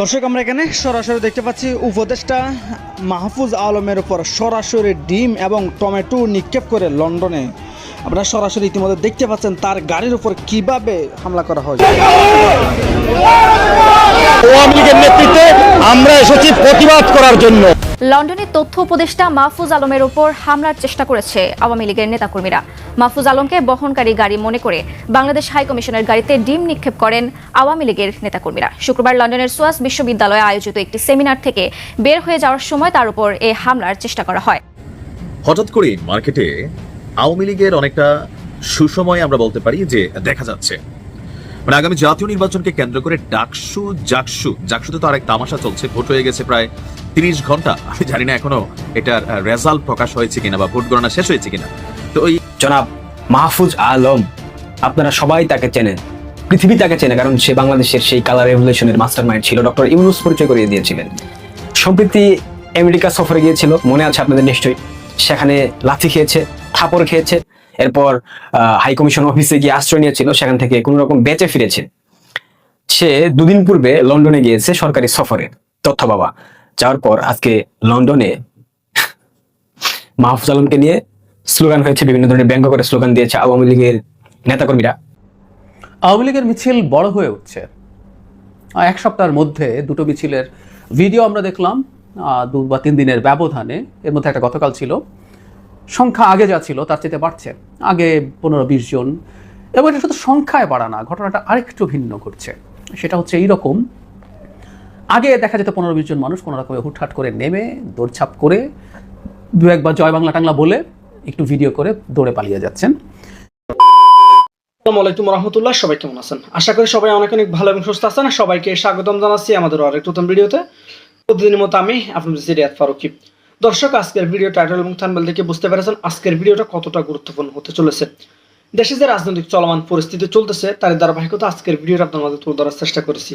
দর্শক, আমরা এখানে সরাসরি দেখতে পাচ্ছি উপদেষ্টা মাহফুজ আলমের উপর সরাসরি ডিম এবং টমেটো নিক্ষেপ করে লন্ডনে। আপনারা সরাসরি ইতিমধ্যে দেখতে পাচ্ছেন তার গাড়ির উপর কীভাবে হামলা করা হয়। আওয়ামী লীগের নেতৃত্বে আমরা এসেছি প্রতিবাদ করার জন্য। লন্ডনের তথ্য উপদেষ্টা মাহফুজ আলমের ওপর হামলার চেষ্টা করেছে আওয়ামী লীগের নেতাকর্মীরা। মাহফুজ আলমকে বহনকারী গাড়ি মনে করে বাংলাদেশ হাইকমিশনের গাড়িতে ডিম নিক্ষেপ করেন আওয়ামী লীগের নেতাকর্মীরা। শুক্রবার লন্ডনের সুয়াস বিশ্ববিদ্যালয়ে আয়োজিত একটি সেমিনার থেকে বের হয়ে যাওয়ার সময় তার উপর এই হামলার চেষ্টা করা হয়। হঠাৎ করে মার্কেটে আওয়ামী লীগের অনেকটা সুসময় আমরা বলতে পারি যে দেখা যাচ্ছে। মানে আগামী জাতীয় নির্বাচনকে কেন্দ্র করে ডাকসু, জাকসু, জাকসুতে তো আরেক তামাশা চলছে, ভোট হয়ে গেছে প্রায় তিরিশ ঘণ্টা। আমি জানি না এখনও এটার রেজাল্ট প্রকাশ হয়েছে কিনা বা ভোট গণনা শেষ হয়েছে কিনা। তো ওই জনাব মাহফুজ আলম, আপনারা সবাই তাকে চেনেন। পৃথিবী তাকে চেনে, কারণ সে বাংলাদেশের সেই কালার রেভলিউশনের মাস্টার মাইন্ড ছিল। ডক্টর ইউনুস পরিচয় করিয়ে দিয়েছিলেন। সম্প্রতি আমেরিকা সফরে গিয়েছিল, মনে আছে আপনাদের নিশ্চয়ই? সেখানে লাথি খেয়েছে, থাপড় খেয়েছে, এরপর হাই কমিশন অফিসে গিয়ে আশ্রয় নিয়েছিল, সেখান থেকে কোনো রকম বেঁচে ফিরেছে। সে দুদিন পূর্বে লন্ডনে গিয়েছে সরকারি সফরে, তথ্য বাবা যাওয়ার পর আজকে লন্ডনে মাহফুজ আলমকে নিয়ে স্লোগান হয়েছে, বিভিন্ন ধরনের ব্যঙ্গ করে স্লোগান দিয়েছে আওয়ামী লীগের নেতাকর্মীরা। আওয়ামী লীগের মিছিল বড় হয়ে উঠছে। এক সপ্তাহের মধ্যে দুটো মিছিলের ভিডিও আমরা দেখলাম। দু বা তিন দিনের ব্যবধানে, এর মধ্যে একটা গতকাল ছিল। সংখ্যা আগে যা ছিল তার চেয়ে বাড়ছে। আগে পনেরো, বিশ জন। এবং এটা শুধু সংখ্যায় বাড়া না, ঘটনাটা আরেকটু ভিন্ন ঘটছে। সেটা হচ্ছে এইরকম, আগে দেখা যেত পনেরো, বিশ জন মানুষ কোনো রকমে হুটহাট করে নেমে দৌড়ছাপ করে, দু একবার জয় বাংলা টাংলা বলে একটু ভিডিও করে দৌড়ে পালিয়ে যাচ্ছেন। আসসালামু আলাইকুম রহমতুল্লাহ, সবাই কেমন আছেন? আশা করি সবাই অনেক অনেক ভালো এবং সুস্থ আছেন। সবাইকে স্বাগতম জানাচ্ছি আমাদের আরেক নতুন ভিডিওতে। প্রতিদিনের মতো আমি আপনাদের সিরিয়াত ফারুকি। দর্শক, আজকের ভিডিও টাইটেল এবং থানবেল দেখে বুঝতে পেরেছেন আজকের ভিডিওটা কতটা গুরুত্বপূর্ণ হতে চলেছে। দেশে যে রাজনৈতিক চলমান পরিস্থিতি চলতেছে তার ধারাবাহিকতা আজকের ভিডিওটা আপনার মাঝে তুলে ধরার চেষ্টা করেছি।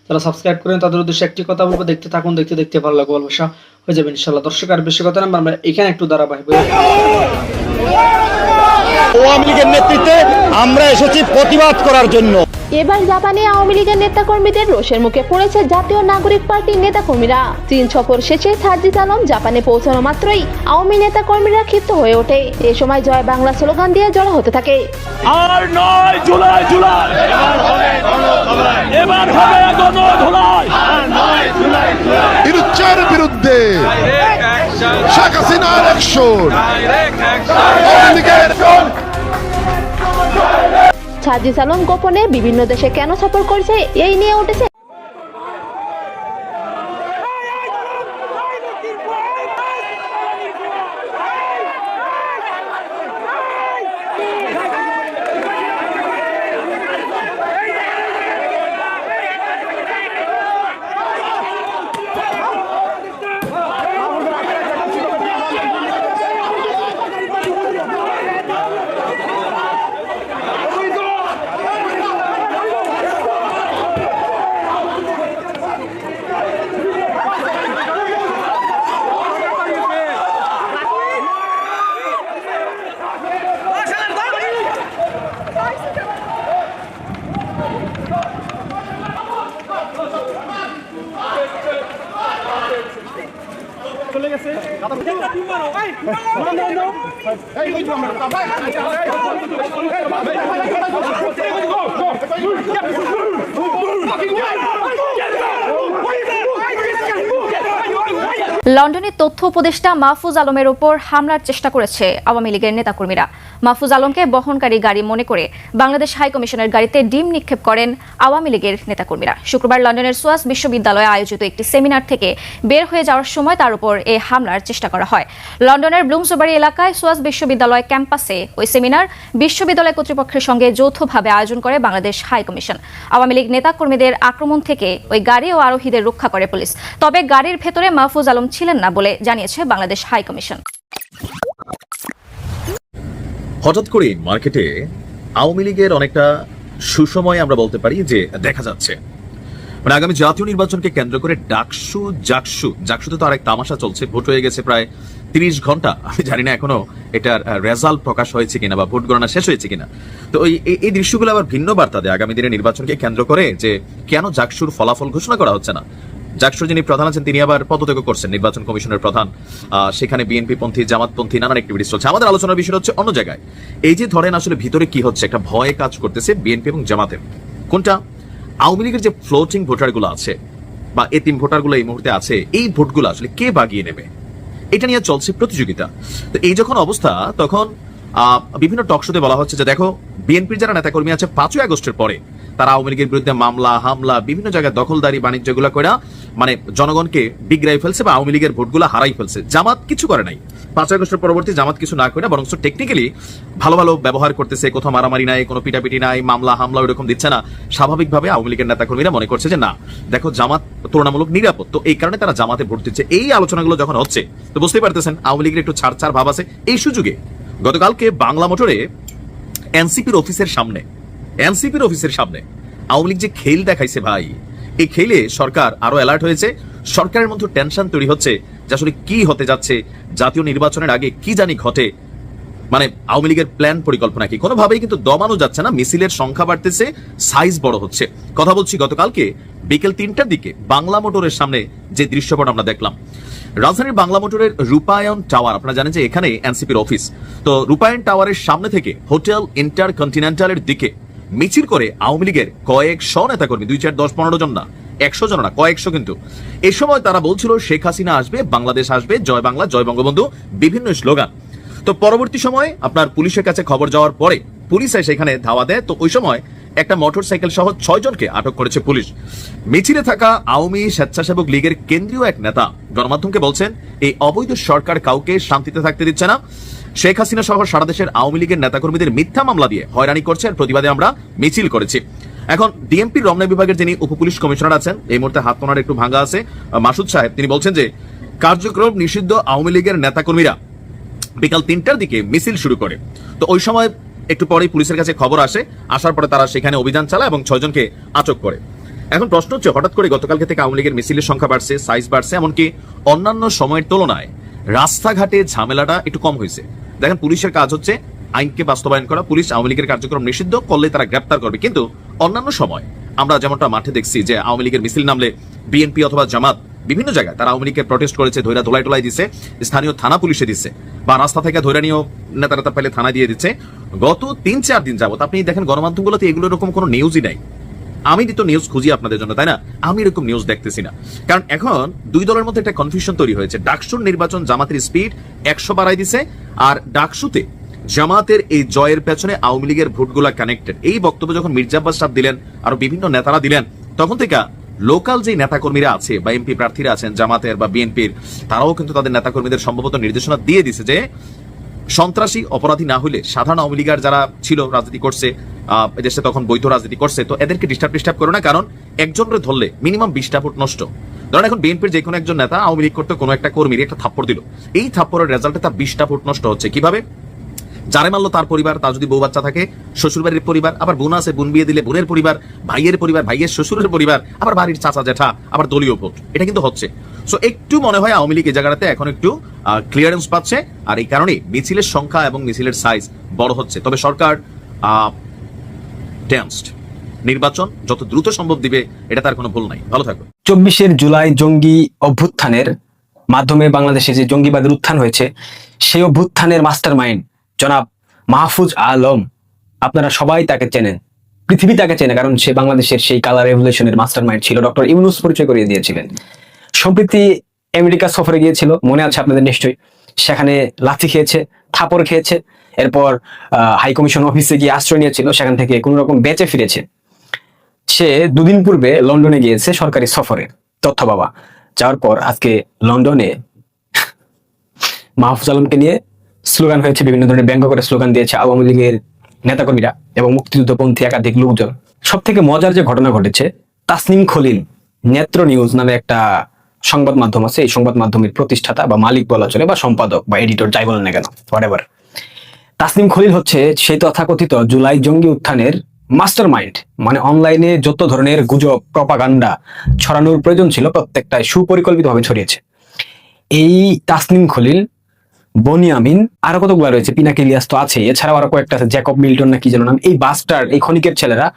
যারা সাবস্ক্রাইব করেন, তাদের উদ্দেশ্যে একটি কথা বলব, দেখতে থাকুন, দেখতে দেখতে ভালো লাগবে ভালোবাসা হয়ে যাবে ইনশাল্লাহ দর্শক, আর বেশি কথা না, আমরা এখানে একটু ধারাবাহিক আওয়ামী লীগের নেতৃত্বে আমরা এসেছি প্রতিবাদ করার জন্য। এবার জাপানে আওয়ামী লীগের নেতাকর্মীদের রোষের মুখে পড়েছে জাতীয় নাগরিক পার্টির নেতাকর্মীরা। চীন সফর শেষে সার্জিস আলম জাপানে পৌঁছানো মাত্রই আওয়ামী নেতাকর্মীরা ক্ষিপ্ত হয়ে ওঠে। এ সময় জয় বাংলা স্লোগান দিয়ে জড়ো হতে থাকে। আর নয় জুলাই জুলাই। এবার হবে গণধোলাই ইরুচ্চার বিরুদ্ধে শেখ হাসিনার অ্যাকশন আওয়ামী লীগের সার্জিস আলম গোপনে বিভিন্ন দেশে কেন সফর করছে এই নিয়ে উঠেছে লন্ডনে তথ্য উপদেষ্টা মাহফুজ আলমের ওপর হামলার চেষ্টা করেছে আওয়ামী লীগের নেতাকর্মীরা। মাহফুজ আলমকে বহনকারী গাড়ি মনে করে বাংলাদেশ হাই কমিশনের গাড়িতে ডিম নিক্ষেপ করেন আওয়ামী লীগের নেতাকর্মীরা। শুক্রবার লন্ডনের সোয়াস বিশ্ববিদ্যালয়ে আয়োজিত একটি সেমিনার থেকে বের হয়ে যাওয়ার সময় তার উপর এই হামলার চেষ্টা করা হয়। লন্ডনের ব্লুমসবাড়ি এলাকায় সোয়াস বিশ্ববিদ্যালয় ক্যাম্পাসে ওই সেমিনার বিশ্ববিদ্যালয় কর্তৃপক্ষের সঙ্গে যৌথভাবে আয়োজন করে বাংলাদেশ হাই কমিশন। আওয়ামী লীগ নেতাকর্মীদের আক্রমণ থেকে ওই গাড়ি ও আরোহীদের রক্ষা করে পুলিশ। তবে গাড়ির ভেতরে মাহফুজ আলম ছিলেন না বলে জানিয়েছে বাংলাদেশ হাই কমিশন। হঠাৎ করে মার্কেটে আওয়ামী লীগের অনেকটা সুসময় আমরা বলতে পারি যে দেখা যাচ্ছে। মানে আগামী জাতীয় নির্বাচনকে কেন্দ্র করে ডাকসু, জাকসু, জাকসুতে তো আরেক তামাশা চলছে, ভোট হয়ে গেছে প্রায় তিরিশ ঘণ্টা। আমি জানি না এখনও এটার রেজাল্ট প্রকাশ হয়েছে কিনা বা ভোট গণনা শেষ হয়েছে কিনা। তো এই- এই দৃশ্যগুলো আবার ভিন্ন বার্তা দেয় আগামী দিনে নির্বাচনকে কেন্দ্র করে যে কেন জাকসুর ফলাফল ঘোষণা করা হচ্ছে না। জাকসুর যিনি প্রধান আছেন, তিনি আবার পদত্যাগ করছেন, নির্বাচন কমিশনের প্রধান। সেখানে বিএনপি পন্থী জামাতপন্থী, নানান অ্যাক্টিভিটিস চলছে। আমাদের আলোচনার বিষয় হচ্ছে অন্য জায়গায়। এই যে ধরেন আসলে ভিতরে কি হচ্ছে, একটা ভয়ে কাজ করতেছে বিএনপি এবং জামাতের। কোনটা? আওয়ামী লীগের যে ফ্লোটিং ভোটারগুলো আছে বা এতিম ভোটারগুলো এই মুহূর্তে আছে, এই ভোটগুলো আসলে কে বাগিয়ে নেবে? এটা নিয়ে চলছে প্রতিযোগিতা। তো এই যখন অবস্থা, তখন বিভিন্ন টকশোতে বলা হচ্ছে যে দেখো, বিএনপির যারা নেতাকর্মী আছে, পাঁচই আগস্টের পরে তারা আওয়ামী লীগের বিরুদ্ধে মামলা, হামলা, বিভিন্ন জায়গায় দখলদারি, বাণিজ্যগুলো করে মানে জনগণকে বিগড়াই ফেলছে বা আওয়ামী লীগের ভোটগুলো হারাই ফেলছে। জামাত কিছু করে নাই। পাঁচই আগস্টের পরবর্তী জামাত কিছু না করে বরং টেকনিক্যালি ভালো ভালো ব্যবহার করতেছে, কোথাও মারামারি নাই, কোনো পিটাপিটি নাই, মামলা, হামলা ওইরকম দিচ্ছে না। স্বাভাবিকভাবে আওয়ামী লীগের নেতাকর্মীরা মনে করছে যে, না, দেখো, জামাত তুলনামূলক নিরাপদ। তো এই কারণে তারা জামাতে ভোট দিচ্ছে। এই আলোচনাগুলো যখন হচ্ছে, তো বুঝতেই পারতেছেন, আওয়ামী লীগের একটু ছাড় ছাড় ভাব আছে। এই সুযোগে গতকালকে বাংলা মোটরে এনসিপির অফিসের সামনে এনসিপির অফিসের সামনে। আওয়ামী লীগ যে খেল দেখাইছে ভাই, এই খেলে সরকার আরও অ্যালার্ট হয়েছে। সরকারের মধ্যে টেনশন তৈরি হচ্ছে যে আসলে কি হতে যাচ্ছে, জাতীয় নির্বাচনের আগে কি জানি ঘটে। মানে আওয়ামী লীগের প্ল্যান পরিকল্পনা কি? কোনোভাবেই কিন্তু দমানো যাচ্ছে না, মিছিলের সংখ্যা বাড়তেছে সাইজ বড় হচ্ছে। কথা বলছি গতকালকে বিকেল তিনটার দিকে, বাংলা মোটরের সামনে যে দৃশ্যপট আমরা দেখলাম। রাজধানীর বাংলা মোটরের রূপায়ণ টাওয়ার, আপনারা জানেন যে এখানে এনসিপির অফিস। তো রূপায়ণ টাওয়ারের সামনে থেকে হোটেল ইন্টার কন্টিনেন্টালের দিকে মিছিল করে আওয়ামী লীগের কয়েকশো নেতাকর্মী, দুই চার দশ পনেরো জন না, একশো জন না, কয়েকশো কিন্তু। এ সময় তারা বলছিল, শেখ হাসিনা আসবে, বাংলাদেশ আসবে, জয় বাংলা, জয় বঙ্গবন্ধু, বিভিন্ন স্লোগান। তো পরবর্তী সময় আপনার পুলিশের কাছে খবর যাওয়ার পরে পুলিশ সেখানে ধাওয়া দেয়। তো ওই সময় একটা মোটর সাইকেল সহ ছয় জনকে আটক করেছে পুলিশ। মিছিলে থাকা আওয়ামী স্বেচ্ছাসেবক লীগের কেন্দ্রীয় এক নেতা গণমাধ্যমকে বলছেন, এই অবৈধ সরকার কাউকে শান্তিতে থাকতে দিচ্ছে না। শেখ হাসিনা সহ সারা দেশের আওয়ামী লীগের নেতাকর্মীদের মিথ্যা মামলা দিয়ে হয়রানি করছে আর প্রতিবাদে আমরা মিছিল করেছি। এখন ডিএমপির রমনা বিভাগের যিনি উপপুলিশ কমিশনার আছেন, এই মুহূর্তে হাত তোনার একটু ভাঙা আছে মাসুদ সাহেব। তিনি বলছেন যে, কার্যক্রম নিষিদ্ধ আওয়ামী লীগের নেতাকর্মীরা বিকাল তিনটার দিকে মিছিল শুরু করে। তো ওই সময় একটু পরেই পুলিশের কাছে খবর আসে, আসার পরে তারা সেখানে অভিযান চালায় এবং ছয়জনকে আটক করে। এখন প্রশ্ন হচ্ছে, হঠাৎ করে গতকালকে থেকে আওয়ামী লীগের মিছিলের সংখ্যা বাড়ছে সাইজ বাড়ছে, এমনকি অন্যান্য সময়ের তুলনায় রাস্তাঘাটে ঝামেলাটা একটু কম হয়েছে। দেখেন, পুলিশের কাজ হচ্ছে আইনকে বাস্তবায়ন করা, পুলিশ আওয়ামী লীগের কার্যক্রম নিষিদ্ধ করলে তারা গ্রেপ্তার করবে। কিন্তু অন্যান্য সময় আমরা যেমনটা মাঠে দেখছি যে আওয়ামী লীগের মিছিল নামলে বিএনপি অথবা জামাত বিভিন্ন জায়গায়। তারা আওয়ামী লীগকে প্রটেস্ট করেছে ধৈরা ধোলাই টোলাই দিচ্ছে স্থানীয় থানা পুলিশে দিচ্ছে বা রাস্তা থেকে ধৈরা নিয়েও নেতা নেতা পেলে থানায় দিয়ে দিচ্ছে। গত তিন চার দিন যাবত আপনি দেখেন গণমাধ্যমগুলোতে এগুলো এরকম কোনো নিউজই নাই। আমি তো নিউজ খুঁজি আপনাদের জন্য, তাই না? আমি এরকম নিউজ দেখতেছি না। কারণ এখন দুই দলের মধ্যে একটা কনফিউশন তৈরি হয়েছে। ডাকসুর নির্বাচন জামাতের স্পিড একশো বাড়াই দিছে, আর ডাকসুতে জামাতের এই জয়ের পেছনে আওয়ামী লীগের ভোটগুলা কানেক্টেড এই বক্তব্য যখন মির্জা আব্বাস সাহেব দিলেন, আর বিভিন্ন নেতারা দিলেন, তখন থেকে লোকাল যে নেতাকর্মীরা আছে বা এমপি প্রার্থীরা আছেন, জামাতের বা বিএনপির, তারাও কিন্তু তাদের নেতাকর্মীদের সম্ভবত নির্দেশনা দিয়ে দিছে যে সন্ত্রাসী অপরাধী না হলে সাধারণ আওয়ামী লীগার যারা ছিল, রাজনীতি করছে দেশে তখন বৈধ রাজনীতি করছে, তো এদেরকে ডিস্টার্ব ডিস্টার্ব করো না, কারণ একজনরে ধরলে মিনিমাম বিশটা ফুট নষ্ট। ধরেন এখন বিএনপির যে কোনো একজন নেতা আওয়ামী লীগ করতে কোনো একটা কর্মীর একটা থাপ্পড় দিল। এই থাপ্পড়ের রেজাল্টে তার বিশটা ফুট নষ্ট হচ্ছে। কীভাবে? যারে মারলো তার পরিবার, তার যদি বউ বাচ্চা থাকে, শ্বশুরবাড়ির পরিবার, আবার বোন আছে, বোন বিয়ে দিলে বোনের পরিবার, ভাইয়ের পরিবার, ভাইয়ের শ্বশুরের পরিবার, আবার বাড়ির চাচা জেঠা, আবার দলীয় ভোট। এটা কিন্তু হচ্ছে। সো একটু মনে হয় আওয়ামী লীগ এই জায়গাটাতে এখন একটু ক্লিয়ারেন্স পাচ্ছে, আর এই কারণে মিছিলের সংখ্যা এবং মিছিলের সাইজ বড় হচ্ছে। তবে সরকার নির্বাচন যত দ্রুত সম্ভব দিবে, এটা তার কোনো ভুল নাই। ভালো থাকবে চব্বিশের জুলাই জঙ্গি অভ্যুত্থানের মাধ্যমে বাংলাদেশে যে জঙ্গিবাদের উত্থান হয়েছে, সেই অভ্যুত্থানের মাস্টার মাইন্ড জনাব মাহফুজ আলম, আপনারা সবাই তাকে চেনেন। পৃথিবী তাকে চেনে, কারণ সে বাংলাদেশের সেই কালার রেভলিউশনের মাস্টার মাইন্ড ছিল। ডক্টর ইউনুস পরিচয় করিয়ে দিয়েছিলেন। সম্প্রতি আমেরিকা সফরে গিয়েছিল, মনে আছে আপনাদের নিশ্চয়ই। সেখানে লাথি খেয়েছে, থাপড় খেয়েছে, এরপর হাই কমিশন অফিসে গিয়ে আশ্রয় নিয়েছিল, সেখান থেকে কোন রকম বেঁচে ফিরেছে। সে দুদিন পূর্বে লন্ডনে গিয়েছে সরকারি সফরে, তথ্য বাবা। যাওয়ার পর আজকে লন্ডনে মাহফুজ আলমকে নিয়ে স্লোগান হয়েছে, বিভিন্ন ধরনের ব্যঙ্গ করে স্লোগান দিয়েছে আওয়ামী লীগের নেতাকর্মীরা এবং মুক্তিযুদ্ধপন্থী একাধিক লোকজন। সব থেকে মজার যে ঘটনা ঘটেছে, তাসনিম খলিল, নেত্র নিউজ নামে একটা সংবাদ মাধ্যম আছে, এই সংবাদ মাধ্যমের প্রতিষ্ঠাতা বা মালিক বলা চলে, বা সম্পাদক বা এডিটর, যাই বলেন না কেন হোয়াট তাসনিম খলিল হচ্ছে সেই তথাকথিত জুলাই জঙ্গি উত্থানের মাস্টার মাইন্ড মানে অনলাইনে যত ধরনের গুজব প্রপাগান্ডা ছড়ানোর প্রয়োজন ছিল, প্রত্যেকটাই সুপরিকল্পিতভাবে ছড়িয়েছে। এই তাসনিম খলিল বনিয়ামিন, আরও কতগুলো রয়েছে? পিনাকি ইলিয়াস তো আছে এছাড়াও আরও কয়েকটা আছে, জ্যাকব মিল্টন না কি যেন নাম। এই বাস্টার, এই খনিকের ছেলেরা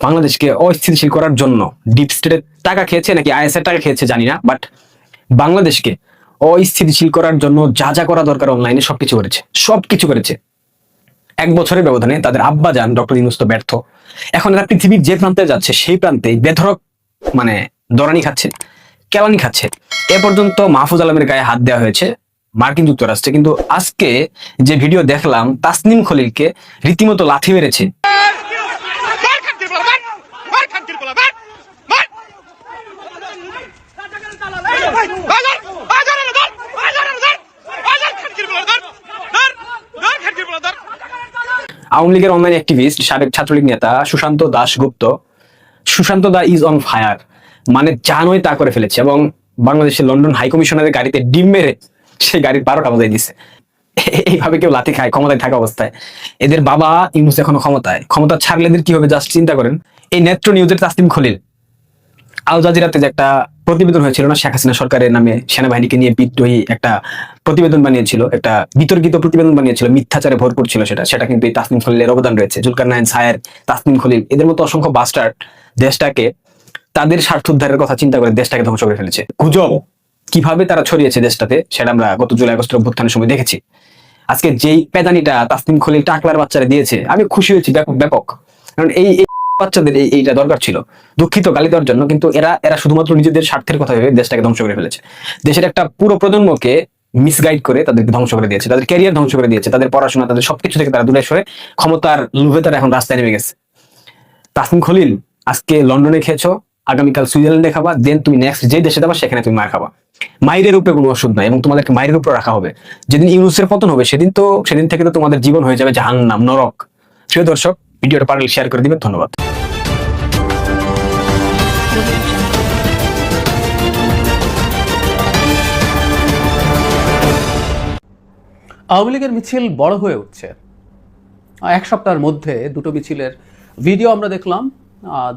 বাংলাদেশকে অস্থিতিশীল করার জন্য ডিপ স্টেটের টাকা খেয়েছে নাকি আইএসএর টাকা খেয়েছে জানি না বাট বাংলাদেশকে অস্থিতিশীল করার জন্য যা যা করা দরকার অনলাইনে সবকিছু করেছে। সবকিছু করেছে। এক বছরের ব্যবধানে তাদের আব্বা যান ডক্টর ইউনুস তো ব্যর্থ। এখন এরা পৃথিবীর যে প্রান্তে যাচ্ছে, সেই প্রান্তে বেধরক মানে দরানি খাচ্ছে, কেলানি খাচ্ছে। এ পর্যন্ত মাহফুজ আলমের গায়ে হাত দেওয়া হয়েছে। মার্কিন যুক্তরাষ্ট্রে। কিন্তু আজকে যে ভিডিও দেখলাম, তাসনিম খলিলকে রীতিমতো লাথি মেরেছে। আওয়ামী লীগের অনলাইন অ্যাক্টিভিস্ট, সাবেক ছাত্রলীগ নেতা Sushanta Dasgupta Sushanta da is on fire মানে নয় তা করে ফেলেছে এবং বাংলাদেশের লন্ডন হাই কমিশনারের গাড়িতে ডিম মেরে সেই গাড়ির বারোটা বাজাই দিছে। এইভাবে কেউ লাথি খায়, ক্ষমতায় থাকা অবস্থায়। এদের বাবা ইউনুস এখনও ক্ষমতায়। ক্ষমতা ছাড়লে এদের কি হবে, জাস্ট চিন্তা করেন। এই নেত্র নিউজের তাসলিম খলিল। আল জাজিরাতে যে একটা প্রতিবেদন হয়েছিল না, শেখ হাসিনা সরকারের নামে সেনাবাহিনীকে নিয়ে বিদ্রোহী একটা প্রতিবেদন বানিয়েছিল, একটা বিতর্কিত প্রতিবেদন বানিয়েছিল, মিথ্যাচারে ভরপুর ছিল সেটা। সেটা কিন্তু এই তাসনিম খলিলের অবদান রয়েছে। জুলকার নায়ন সায়ের তাসনিম খলিল, এদের মতো অসংখ্য বাস্টার্ড দেশটাকে তাদের স্বার্থ উদ্ধারের কথা চিন্তা করে দেশটাকে ধ্বংস করে ফেলেছে। গুজব। কীভাবে তারা ছড়িয়েছে দেশটাতে, সেটা আমরা গত জুলাই আগস্টের অভ্যুত্থানের সময় দেখেছি। আজকে যেই পেদানিটা তাসনিম খলিল টাকলার বাচ্চারা দিয়েছে, আমি খুশি হয়েছি ব্যাপক ব্যাপক। কারণ এই বাচ্চাদের এইটা দরকার ছিল। দুঃখিত গালি দেওয়ার জন্য, কিন্তু এরা এরা শুধুমাত্র নিজেদের স্বার্থের কথা ভেবে দেশটাকে ধ্বংস করে ফেলেছে। দেশের একটা পুরো প্রজন্মকে মিসগাইড করে তাদেরকে ধ্বংস করে দিয়েছে, তাদের ক্যারিয়ার ধ্বংস করে দিয়েছে, তাদের পড়াশোনা, তাদের সবকিছু থেকে তারা দূরে সরে ক্ষমতার লোভে তারা এখন রাস্তায় নেমে গেছে। তাসনিম খলিল, আজকে লন্ডনে খেয়েছো আগামীকাল সুইজারল্যান্ডে খাবা দেন তুমি নেক্সট যে দেশে যাবা, সেখানে তুমি মার খাবা। মায়ের উপরে কোনো ওষুধ নাই এবং তোমাদেরকে মায়ের উপরে রাখা হবে। যেদিন ইউনুসের পতন হবে, সেদিন তো, সেদিন থেকে তো তোমাদের জীবন হয়ে যাবে জাহান্নাম, নরক। প্রিয় দর্শক, ভিডিওটা পারলে শেয়ার করে দিবেন, ধন্যবাদ। আওয়ামী লীগের মিছিল বড় হয়ে উঠছে। এক সপ্তাহের মধ্যে দুটো মিছিলের ভিডিও আমরা দেখলাম।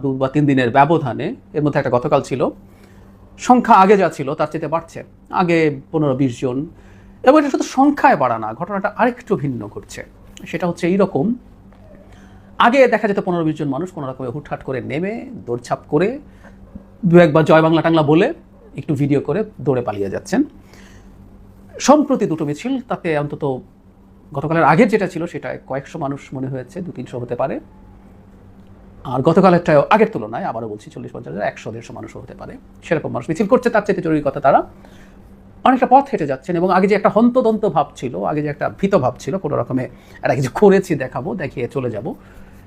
দু বা তিন দিনের ব্যবধানে, এর মধ্যে একটা গতকাল ছিল। সংখ্যা আগে যা ছিল তার চেয়ে বাড়ছে। আগে পনেরো, বিশ জন। এবং এটা শুধু সংখ্যায় বাড়া না, ঘটনাটা আরেকটু ভিন্ন ঘটছে। সেটা হচ্ছে এইরকম, আগে দেখা যেত পনেরো, বিশ জন মানুষ কোনো রকমে হুটহাট করে নেমে দৌড়ছাপ করে, দু একবার জয় বাংলা টাংলা বলে একটু ভিডিও করে দৌড়ে পালিয়ে যাচ্ছেন। সম্প্রতি দুটো মিছিল, তাতে অন্তত গতকালের আগের যেটা ছিল সেটা কয়েকশো মানুষ মনে হয়েছে দু তিনশো হতে পারে। আর গতকালেরটা আগের তুলনায় আবারও বলছি চল্লিশ পঞ্চাশ হাজার একশো দেড়শো মানুষও হতে পারে। সেরকম মানুষ মিছিল করছে, তার চাইতে জরুরি কথা তারা অনেকটা পথ হেঁটে যাচ্ছেন এবং আগে যে একটা হন্তদন্ত ভাব ছিল, আগে যে একটা ভীত ভাব ছিল, কোনো রকমে একটা কিছু করেছি, দেখাবো, দেখিয়ে চলে যাব,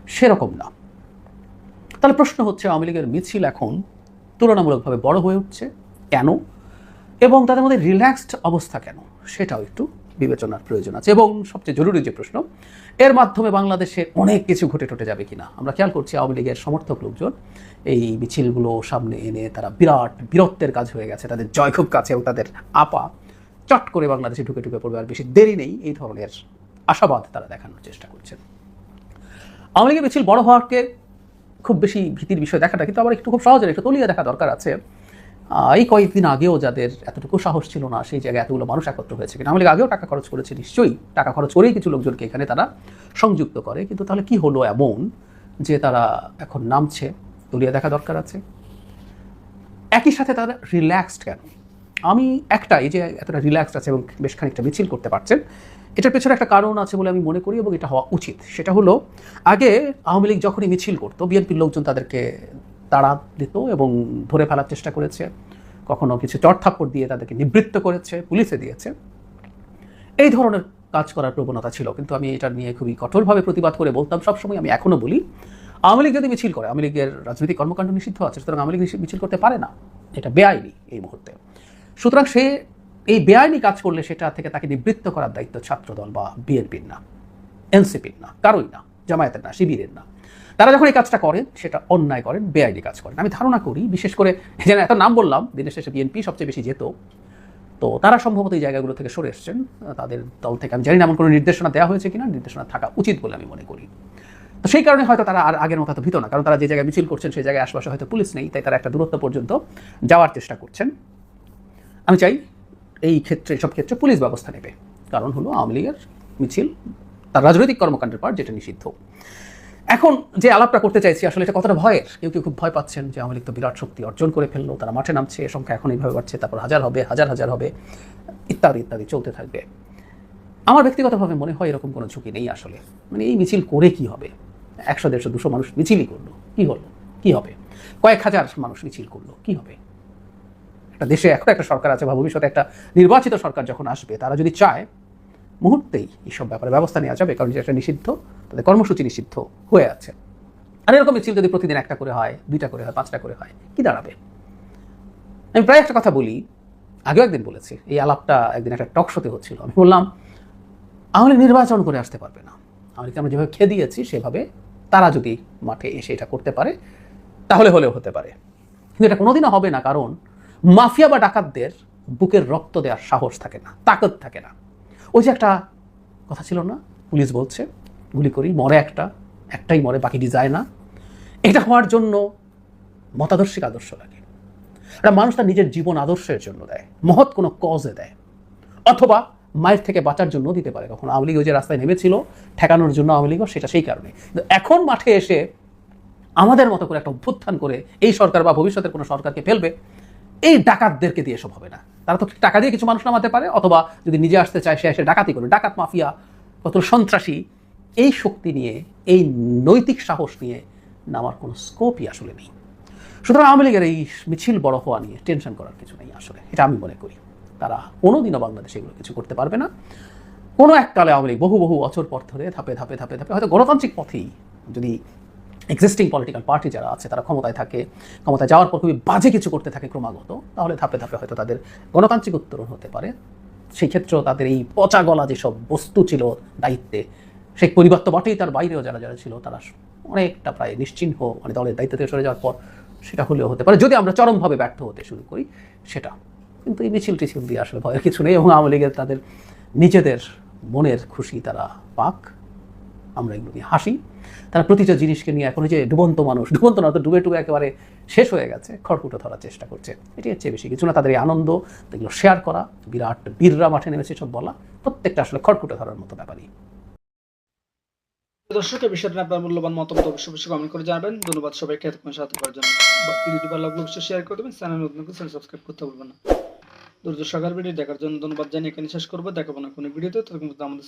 সেরকম না। তাহলে প্রশ্ন হচ্ছে, আওয়ামী লীগের মিছিল এখন তুলনামূলকভাবে বড় হয়ে উঠছে কেন? এবং তাদের মধ্যে রিল্যাক্সড অবস্থা কেন? সেটাও একটু বিবেচনার প্রয়োজন আছে। এবং সবচেয়ে জরুরি যে প্রশ্ন এর মাধ্যমে বাংলাদেশে অনেক কিছু ঘটে টটে যাবে কিনা? আমরা খেয়াল করছি আওয়ামী লীগের সমর্থক লোকজন এই মিছিলগুলো সামনে এনে তারা বিরাট বীরত্বের কাজ হয়ে গেছে তাদের জয় খুব কাছে এবং তাদের আপা চট করে বাংলাদেশে ঢুকে ঢুকে পড়বে আর বেশি দেরি নেই এই ধরনের আশাবাদ তারা দেখানোর চেষ্টা করছেন। আওয়ামী লীগের মিছিল বড় হওয়াকে খুব বেশি ভীতির বিষয় দেখাটা কিন্তু আবার একটু খুব সহজে একটু তলিয়ে দেখা দরকার আছে। এই কয়েকদিন আগেও যাদের এতটুকু সাহস ছিল না, সেই জায়গায় এতগুলো মানুষ একত্র হয়েছে কিনা। আমাদের আগেও টাকা খরচ করেছে, নিশ্চয়ই। টাকা খরচ করেই কিছু লোকজনকে এখানে তারা সংযুক্ত করে। কিন্তু তাহলে কি হলো এমন যে তারা এখন নামছে? তলিয়ে দেখা দরকার আছে। একই সাথে তারা রিল্যাক্সড কেন? আমি একটাই যে এতটা রিল্যাক্সড আছে এবং বেশ খানিকটা মিছিল করতে পারছেন, এটার পেছনে একটা কারণ আছে বলে আমি মনে করি এবং এটা হওয়া উচিত। সেটা হলো, আগে আওয়ামী লীগ যখনই মিছিল করতো, বিএনপির লোকজন তাদেরকে তাড়া দিত এবং ধরে ফেলার চেষ্টা করেছে। কখনো কিছু চড়থাপ্পড় দিয়ে তাদেরকে নিবৃত্ত করেছে, পুলিশে দিয়েছে। এই ধরনের কাজ করার প্রবণতা ছিল, কিন্তু আমি এটা নিয়ে খুবই কঠোরভাবে প্রতিবাদ করে বলতাম, সবসময় আমি এখনও বলি, আওয়ামী লীগ যদি মিছিল করে, আওয়ামী লীগের রাজনৈতিক কর্মকাণ্ড নিষিদ্ধ আছে, সুতরাং আওয়ামী লীগ মিছিল করতে পারে না। এটা বেআইনি এই মুহূর্তে। সুতরাং সে এই বেআইনি কাজ করলে সেটা থেকে তাকে নিবৃত্ত করার দায়িত্ব ছাত্রদল বা বিএনপির না, এনসিপির না, কারোই না, জামায়াতের না, শিবিরের না। তারা যখন এই কাজটা করেন, সেটা অন্যায় করেন, বেআইনি কাজ করেন। আমি ধারণা করি, বিশেষ করে যেন এত নাম বললাম, দিনের শেষে বিএনপি সবচেয়ে বেশি যেত। তো তারা সম্ভবত এই জায়গাগুলো থেকে সরে এসছেন। তাদের দল থেকে আমি জানি না এমন কোনো নির্দেশনা দেওয়া হয়েছে কিনা, নির্দেশনা থাকা উচিত বলে আমি মনে করি। তো সেই কারণে হয়তো তারা আর আগের মতো ভীত না, কারণ তারা যে জায়গায় মিছিল করছেন, সেই জায়গায় আশপাশে হয়তো পুলিশ নেই, তাই তারা একটা দূরত্ব পর্যন্ত যাওয়ার চেষ্টা করছেন। আমি চাই এই ক্ষেত্রে, সব ক্ষেত্রে পুলিশ ব্যবস্থা নেবে। কারণ হলো আওয়ামী লীগের মিছিল, তার রাজনৈতিক কর্মকাণ্ডের পার যেটা নিষিদ্ধ। এখন যে আলাপটা করতে চাইছি, আসলে এটা কতটা ভয়ের? কেউ কেউ খুব ভয় পাচ্ছেন যে আওয়ামী লীগ তো বিরাট শক্তি অর্জন করে ফেলল, তারা মাঠে নামছে সংখ্যা এখন এইভাবে বাড়ছে, তারপর হাজার হবে, হাজার হাজার হবে, ইত্যাদি ইত্যাদি চলতে থাকবে। আমার ব্যক্তিগতভাবে মনে হয় এরকম কোনো ঝুঁকি নেই আসলে। মানে এই মিছিল করে কি হবে? একশো, দেড়শো, দুশো মানুষ মিছিলই করল, কি হলো? কি হবে? কয়েক হাজার মানুষ মিছিল করল, কি হবে? একটা দেশে এখন একটা সরকার আছে বা ভবিষ্যতে একটা নির্বাচিত সরকার যখন আসবে, তারা যদি চায় মুহূর্তেই এইসব ব্যাপারে ব্যবস্থা নেওয়া যাবে, কারণ যেটা নিষিদ্ধ তাদের কর্মসূচি নিষিদ্ধ হয়ে আছে। আর এরকম মিছিল যদি প্রতিদিন একটা করে হয়, দুইটা করে হয়, পাঁচটা করে হয়, কি দাঁড়াবে? আমি প্রায় একটা কথা বলি, আগেও একদিন বলেছি, এই আলাপটা একদিন একটা টক শোতে হচ্ছিল। আমি বললাম, আওয়ামী নির্বাচন করে আসতে পারবে না। আওয়ামী লীগকে আমরা যেভাবে খেয়ে দিয়েছি সেভাবে তারা যদি মাঠে এসে এটা করতে পারে, তাহলে হলেও হতে পারে। কিন্তু এটা কোনোদিনও হবে না, কারণ মাফিয়া বা ডাকাতদের বুকের রক্ত দেওয়ার সাহস থাকে না, তাকত থাকে না। ওই যে একটা কথা ছিল না? পুলিশ বলছে, গুলি করি, মরে একটা, একটাই মরে, বাকিটি যায় না। এটা হওয়ার জন্য মতাদর্শিক আদর্শ লাগে। একটা মানুষ তার নিজের জীবন আদর্শের জন্য দেয়, মহৎ কোনো কজে দেয়। অথবা মায়ের থেকে বাঁচার জন্য দিতে পারে। কখন আওয়ামী লীগ যে রাস্তায় নেমেছিল, ঠেকানোর জন্য আওয়ামী লীগও সেটা সেই কারণে। কিন্তু এখন মাঠে এসে আমাদের মতো করে একটা অভ্যুত্থান করে এই সরকার বা ভবিষ্যতের কোনো সরকারকে ফেলবে এই ডাকাতদেরকে দিয়ে এসব হবে না। তারা তো টাকা দিয়ে কিছু মানুষ নামাতে পারে, অথবা যদি নিজে আসতে চায়, সে এসে ডাকাতি করবে ডাকাত মাফিয়া কত সন্ত্রাসী, এই শক্তি নিয়ে, এই নৈতিক সাহস নিয়ে নামার কোনো স্কোপই আসলে নেই। সুতরাং আওয়ামী লীগের এই মিছিল বড় হওয়া নিয়ে টেনশন করার কিছু নেই আসলে, এটা আমি মনে করি। তারা কোনোদিনও বাংলাদেশে এগুলো কিছু করতে পারবে না। কোনো এককালে আওয়ামী লীগ বহু বহু বছর পর ধরে ধাপে ধাপে ধাপে ধাপে, হয়তো গণতান্ত্রিক পথেই যদি এক্সিস্টিং পলিটিক্যাল পার্টি যারা আছে, তারা ক্ষমতায় থাকে। ক্ষমতায় যাওয়ার পর খুবই বাজে কিছু করতে থাকে ক্রমাগত। তাহলে ধাপে ধাপে হয়তো তাদের গণতান্ত্রিক উত্তরণ হতে পারে। সেই ক্ষেত্রেও তাদের এই পচা গলা যেসব বস্তু ছিল দায়িত্বে, সেই পরিবার তো বটেই তার বাইরেও যারা যারা ছিল, তারা অনেকটা প্রায় নিশ্চিহ্ন মানে দলের দায়িত্ব থেকে সরে যাওয়ার পর সেটা হলেও হতে পারে। যদি আমরা চরমভাবে ব্যর্থ হতে শুরু করি, সেটা। কিন্তু এই মিছিল টিছিল দিয়ে আসলে ভয়ের কিছু নেই এবং আওয়ামী লীগের তাদের নিজেদের মনের খুশি তারা পাক। আমরা এগুলো নিয়ে হাসি। তারা প্রতিটা জিনিসকে নিয়ে এখন যে ডুবন্ত মানুষ, ডুবন্ত না তো ডুবে ডুবে একেবারে শেষ হয়ে গেছে, খড়কুটো ধরার চেষ্টা করছে। এটি হচ্ছে বেশি কিছু না, তাদের এই আনন্দ, এগুলো শেয়ার করা, বিরাট বীররা মাঠে নেমেছে সব বলা, প্রত্যেকটা আসলে খড়কুটো ধরার মতো ব্যাপারই। দর্শক এই বিষয়টা আপনার মূল্যবান মতামত অবশ্যই অবশ্যই কমেন্ট করে জানাবেন। ধন্যবাদ সবাইকে এতক্ষণ সাথে করার জন্য। ভিডিওটি ভালো লাগলে অবশ্যই শেয়ার করে দেবেন। চ্যানেল নতুন করে সাবস্ক্রাইব করতে ভুলবেন না। দুর্যোগ সরকার ভিডিও দেখার জন্য ধন্যবাদ জানিয়ে এখানে শেষ করব। দেখাবো না কোনো ভিডিওতে পর্যন্ত আমাদের